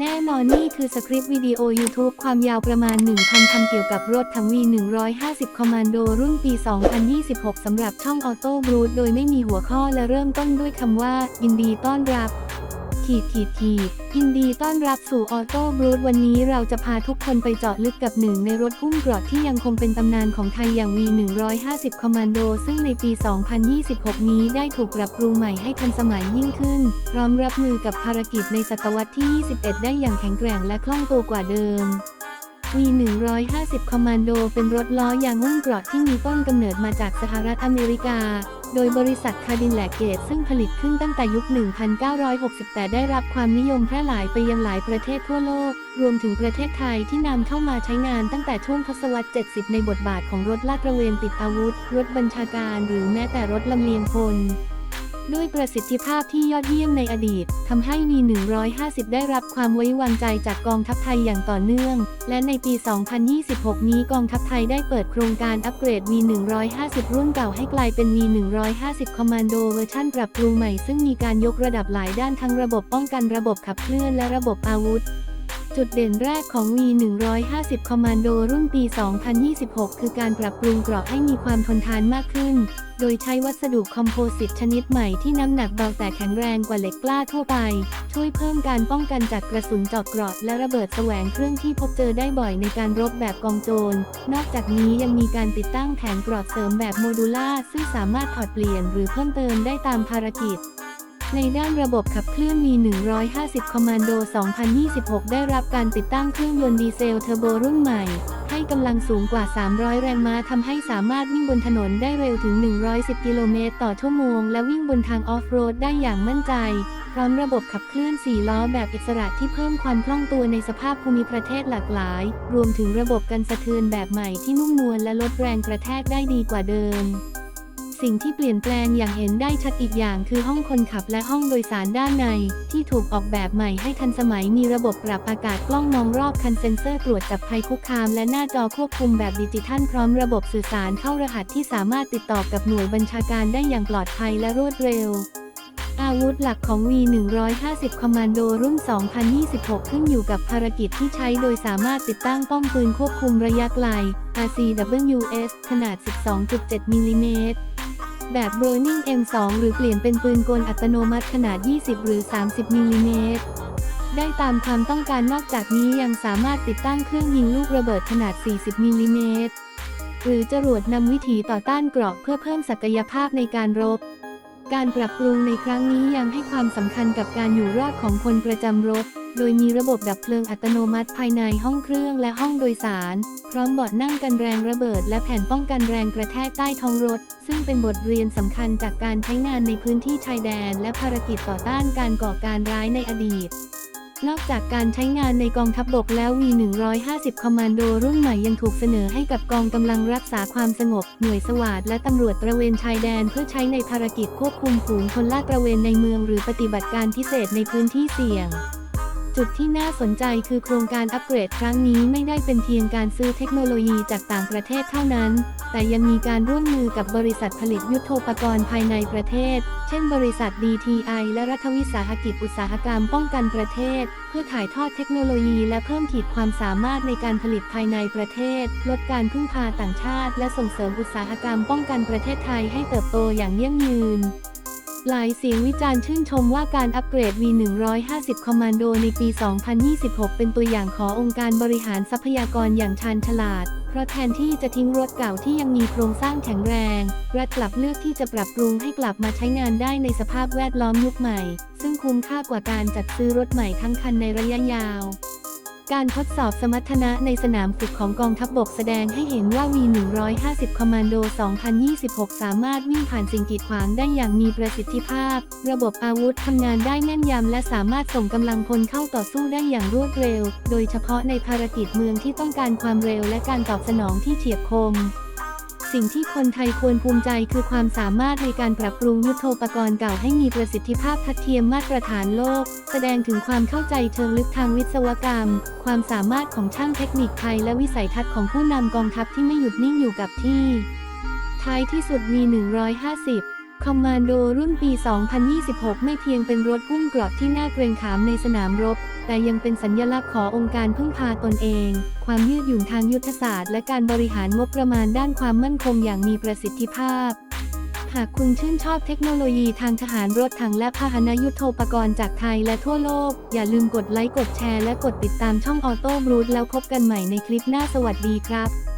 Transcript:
แน่นอนนี่คือสคริปต์วิดีโอ YouTube ความยาวประมาณ 1,000 คำเกี่ยวกับรถถัง V150 คอมมานโดรุ่นปี 2026 สำหรับช่องออโต้บรูดโดยไม่มีหัวข้อและเริ่มต้นด้วยคำว่า ยินดีต้อนรับ ขีดขีดขีดยินดีต้อนรับสู่ออโต้บรูดวันนี้เราจะพาทุกคนไปเจาะลึกกับหนึ่งในรถหุ้มกรอดที่ยังคงเป็นตำนานของไทยอย่าง V150 Commando ซึ่งในปี 2026 นี้ได้ถูกปรับปรุงใหม่ให้ทันสมัยยิ่งขึ้น พร้อมรับมือกับภารกิจในศตวรรษที่ 21 ได้อย่างแข็งแกร่งและคล่องตัวกว่าเดิม V150 Commando เป็นรถล้อยางหุ้มเกราะที่มีต้นกำเนิดมาจากสหรัฐอเมริกา โดยบริษัทคาดินแลกเกตซึ่งผลิตขึ้นตั้งแต่ยุค 1960 แต่ได้รับความนิยมแพร่หลายไปยังหลายประเทศทั่วโลก รวมถึงประเทศไทยที่นำเข้ามาใช้งานตั้งแต่ช่วงทศวรรษ 70 ในบทบาทของรถลาดตระเวนติดอาวุธ รถบัญชาการหรือแม้แต่รถลำเลียงพล ด้วยประสิทธิภาพที่ยอดเยี่ยมในอดีตทำให้ V150 ได้รับความไว้วางใจจากกองทัพไทยอย่างต่อเนื่อง และในปี 2026 นี้กองทัพไทยได้เปิดโครงการอัปเกรด V150 รุ่นเก่าให้กลายเป็น V150 Commando เวอร์ชันปรับปรุงใหม่ซึ่งมีการยกระดับหลายด้านทั้งระบบป้องกันระบบขับเคลื่อนและระบบอาวุธจุดเด่นแรกของ V150 Commando รุ่นปี 2026 คือการปรับปรุงกราะให้มีความทนทานมากขึ้น โดยใช้วัสดุคอมโพสิตชนิดใหม่ที่น้ำหนักเบาแต่แข็งแรงกว่าเหล็กกล้าทั่วไป ช่วยเพิ่มการป้องกันจากกระสุนเจาะเกราะและระเบิดแสวงเครื่องที่พบเจอได้บ่อยในการรบแบบกองโจร นอกจากนี้ยังมีการติดตั้งแผงเกราะเสริมแบบโมดูล่าซึ่งสามารถถอดเปลี่ยนหรือเพิ่มเติมได้ตามภารกิจ ในด้านระบบขับเคลื่อน V150 Commando 2026 ได้รับการติดตั้งเครื่องยนต์ดีเซลเทอร์โบรุ่นใหม่ ให้กำลังสูงกว่า 300 แรงม้าทำให้สามารถวิ่งบนถนนได้เร็วถึง 110 กิโลเมตรต่อชั่วโมง และวิ่งบนทางออฟโรดได้อย่างมั่นใจ พร้อมระบบขับเคลื่อน 4 ล้อแบบอิสระที่เพิ่มความคล่องตัวในสภาพภูมิประเทศหลากหลาย รวมถึงระบบกันสะเทือนแบบใหม่ที่นุ่มนวลและลดแรงกระแทกได้ดีกว่าเดิม สิ่งที่เปลี่ยนแปลงอย่างเห็นได้ชัดอีกอย่างคือห้องคนขับและห้องโดยสารด้านใน ที่ถูกออกแบบใหม่ให้ทันสมัยมีระบบปรับอากาศกล้องมองรอบคันเซ็นเซอร์ตรวจจับภัยคุกคาม และหน้าจอควบคุมแบบดิจิทัลพร้อมระบบสื่อสารเข้ารหัสที่สามารถติดต่อกับหน่วยบัญชาการได้อย่างปลอดภัยและรวดเร็วอาวุธหลักของ V150 Commando รุ่น 2026 ขึ้นอยู่กับภารกิจที่ใช้โดยสามารถติดตั้งป้อมปืนควบคุมระยะไกล RCWS ขนาด 12.7 มิลลิเมตร แบบ Burning M2 หรือเปลี่ยนเป็นปืนกลอัตโนมัติขนาด 20 หรือ 30 มิลลิเมตร ได้ตามความต้องการนอกจากนี้ยังสามารถติดตั้งเครื่องยิงลูกระเบิดขนาด 40 มิลลิเมตร หรือจรวดนำวิถีต่อต้านเกราะเพื่อเพิ่มศักยภาพในการรบ การปรับปรุงในครั้งนี้ยังให้ความสำคัญกับการอยู่รอดของคนประจำรถ โดยมีระบบดับเพลิงอัตโนมัติภายในห้องเครื่องและห้องโดยสาร พร้อมบาะนั่งกันแรงระเบิด และแผ่นป้องกันแรงกระแทกใต้ท้องรถ ซึ่งเป็นบทเรียนสำคัญจากการใช้งานในพื้นที่ชายแดน และภารกิจต่อต้านการก่อการร้ายในอดีตนอกจากการใช้งานในกองทัพบบกแล้ว V150 Commando รุ่นใหม่ยังถูกเสนอให้กับกองกำลังรักษาความสงบ หน่วยสวาดและตำรวจตระเวนชายแดนเพื่อใช้ในภารกิจควบคุมฝูงชนลาดตระเวนในเมืองหรือปฏิบัติการพิเศษในพื้นที่เสี่ยง จุดที่น่าสนใจคือโครงการอัปเกรดครั้งนี้ไม่ได้เป็นเพียงการซื้อเทคโนโลยีจากต่างประเทศเท่านั้น แต่ยังมีการร่วมมือกับบริษัทผลิตยุทโธปกรณ์ภายในประเทศ เช่นบริษัท DTI และรัฐวิสาหกิจอุตสาหกรรมป้องกันประเทศ เพื่อถ่ายทอดเทคโนโลยีและเพิ่มขีดความสามารถในการผลิตภายในประเทศ ลดการพึ่งพาต่างชาติ และส่งเสริมอุตสาหกรรมป้องกันประเทศไทยให้เติบโตอย่างยั่งยืน หลายเสียงวิจารณ์ชื่นชมว่าการอัปเกรด V150 Commando ในปี 2026 เป็นตัวอย่างขององค์การบริหารทรัพยากรอย่างชาญฉลาด เพราะแทนที่จะทิ้งรถเก่าที่ยังมีโครงสร้างแข็งแรง รัฐกลับเลือกที่จะปรับปรุงให้กลับมาใช้งานได้ในสภาพแวดล้อมยุคใหม่ ซึ่งคุ้มค่ากว่าการจัดซื้อรถใหม่ทั้งคันในระยะยาว การทดสอบสมรรถนะในสนามฝึกของกองทัพบบกแสดงให้เห็นว่า V150 คอมมานโด 2026 สามารถวิ่งผ่านสิ่งกีดขวางได้อย่างมีประสิทธิภาพ ระบบอาวุธทำงานได้แน่นยำและสามารถส่งกำลังพลเข้าต่อสู้ได้อย่างรวดเร็ว โดยเฉพาะในภารกิจเมืองที่ต้องการความเร็วและการตอบสนองที่เฉียบคม สิ่งที่คนไทยควรภูมิใจคือความสามารถในการปรับปรุงยุทโธปกรณ์เก่าให้มีประสิทธิภาพทัดเทียมมาตรฐานโลก แสดงถึงความเข้าใจเชิงลึกทางวิศวกรรม ความสามารถของช่างเทคนิคไทยและวิสัยทัศน์ของผู้นำกองทัพที่ไม่หยุดนิ่งอยู่กับที่ ท้ายที่สุดมี 150 คอมมานโดรุ่นปี 2026 ไม่เพียงเป็นรถหุ้มเกราะที่น่าเกรงขามในสนามรบ แต่ยังเป็นสัญลักษณ์ขององค์การพึ่งพาตนเอง ความยืดหยุ่นทางยุทธศาสตร์และการบริหารงบประมาณด้านความมั่นคงอย่างมีประสิทธิภาพ หากคุณชื่นชอบเทคโนโลยีทางทหารรถถังและพาหนะยุทโธปกรณ์จากไทยและทั่วโลก อย่าลืมกดไลค์กดแชร์และกดติดตามช่องออโต้บรูดแล้วพบกันใหม่ในคลิปหน้าสวัสดีครับ